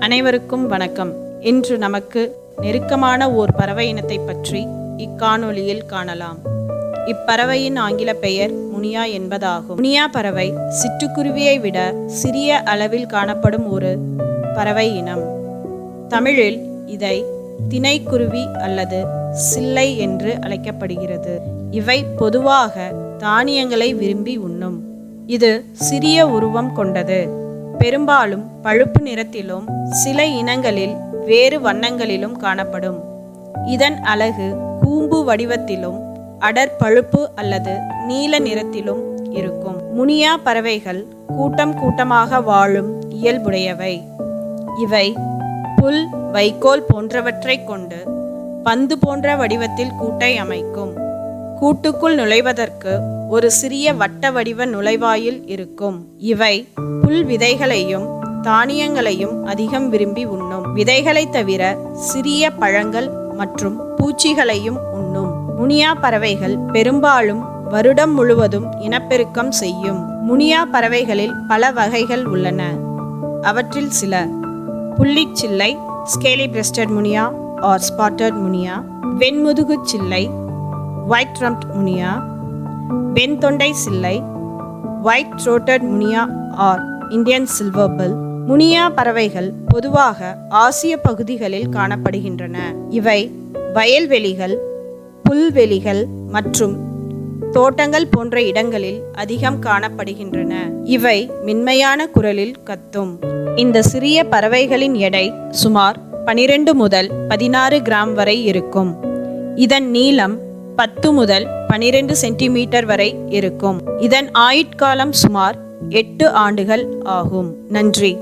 அனைவருக்கும் வணக்கம். இன்று நமக்கு நெருக்கமான ஓர் பறவை இனத்தை பற்றி இக்காணொளியில் காணலாம். இப்பறவையின் ஆங்கில பெயர் முனியா என்பதாகும். முனியா பறவை சிட்டுக்குருவியை விட சிறிய அளவில் காணப்படும் ஒரு பறவை இனம். தமிழில் இதை திணைக்குருவி அல்லது சில்லை என்று அழைக்கப்படுகிறது. இவை பொதுவாக தானியங்களை விரும்பி உண்ணும். இது சிறிய உருவம் கொண்டது. பெரும்பாலும் பழுப்பு நிறத்திலும் சில இனங்களில் வேறு வண்ணங்களிலும் காணப்படும். இதன் அழகு கூம்பு வடிவத்திலும் அடர் பழுப்பு அல்லது நீல நிறத்திலும் இருக்கும். முனியா பறவைகள் கூட்டம் கூட்டமாக வாழும் இயல்புடையவை. இவை புல் வைக்கோல் போன்றவற்றை கொண்டு பந்து போன்ற வடிவத்தில் கூட்டை அமைக்கும். கூட்டுக்குள் நுழைவதற்கு ஒரு சிறிய வட்ட வடிவ நுழைவாயில் இருக்கும். இவை புல் விதைகளையும் தானியங்களையும் அதிகம் விரும்பி உண்ணும். விதைகளை தவிர சிறிய பழங்கள் மற்றும் பூச்சிகளையும் உண்ணும். முனியா பறவைகள் பெரும்பாலும் வருடம் முழுவதும் இனப்பெருக்கம் செய்யும். முனியா பறவைகளில் பல வகைகள் உள்ளன. அவற்றில் சில புள்ளிச்சில்லை scaly breasted munia or spotted munia வெண்முதுகு சில்லை ஒயிட் ட்ரம்ப்ட் முனியா வெண்தொண்டை சில்லை white throated munia or Indian silverbill munia பறவைகள் பொதுவாக ஆசிய பகுதிகளில் காணப்படுகின்றன. இவை வயல்வெளிகள் புல்வெளிகள் மற்றும் தோட்டங்கள் போன்ற இடங்களில் அதிகம் காணப்படுகின்றன. இவை மென்மையான குரலில் கத்தும். இந்த சிறிய பறவைகளின் எடை சுமார் பனிரெண்டு முதல் பதினாறு கிராம் வரை இருக்கும். இதன் நீளம் பத்து முதல் பனிரெண்டு சென்டிமீட்டர் வரை இருக்கும். இதன் ஆயுட்காலம் சுமார் எட்டு ஆண்டுகள் ஆகும். நன்றி.